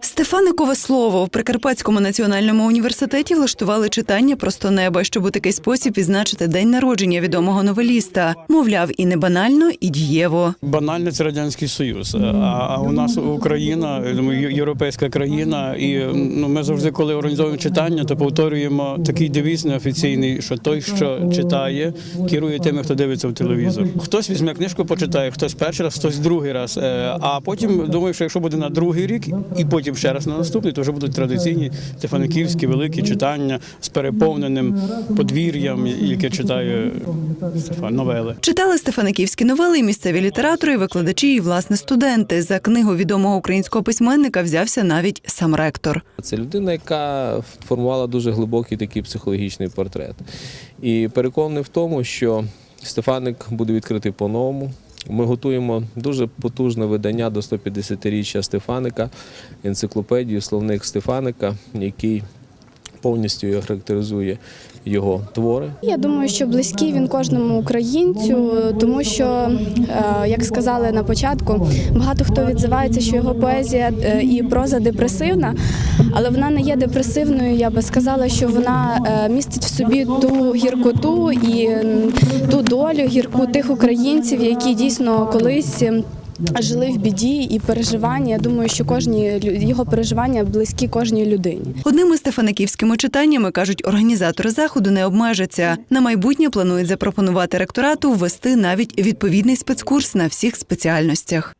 Стефаникове слово в Прикарпатському національному університеті влаштували читання просто неба, щоб у такий спосіб відзначити день народження відомого новеліста. Мовляв, і не банально, і дієво. Банально це радянський союз. А, у нас Україна, європейська країна, і ну ми завжди, коли організовуємо читання, то повторюємо такий девіз неофіційний, що той, що читає, керує тими, хто дивиться в телевізор. Хтось візьме книжку, почитає, хтось перший раз, хтось другий раз. Е, А потім думаю, що якщо буде на другий рік, і потім ще раз на наступний, то вже будуть традиційні стефаниківські великі читання з переповненим подвір'ям, яке читає Стефан новели. Читали стефаниківські новели і місцеві літератори, і викладачі, і власне студенти. За книгу відомого українського письменника взявся навіть сам ректор. Це людина, яка формувала дуже глибокий такий психологічний портрет. І переконаний в тому, що Стефаник буде відкритий по-новому. Ми готуємо дуже потужне видання до 150-річчя Стефаника, енциклопедію, словник Стефаника, який повністю характеризує його твори. Я думаю, що близький він кожному українцю, тому що, е, як сказали на початку, багато хто відзивається, що його поезія е, і проза депресивна, але вона не є депресивною. Я би сказала, що вона е, містить в собі ту гіркоту і ту долю гірку тих українців, які дійсно колись. Жили в біді і переживання. Я думаю, що кожні його переживання близькі кожній людині. Одними стефаниківськими читаннями кажуть, організатори заходу не обмежаться. На майбутнє планують запропонувати ректорату ввести навіть відповідний спецкурс на всіх спеціальностях.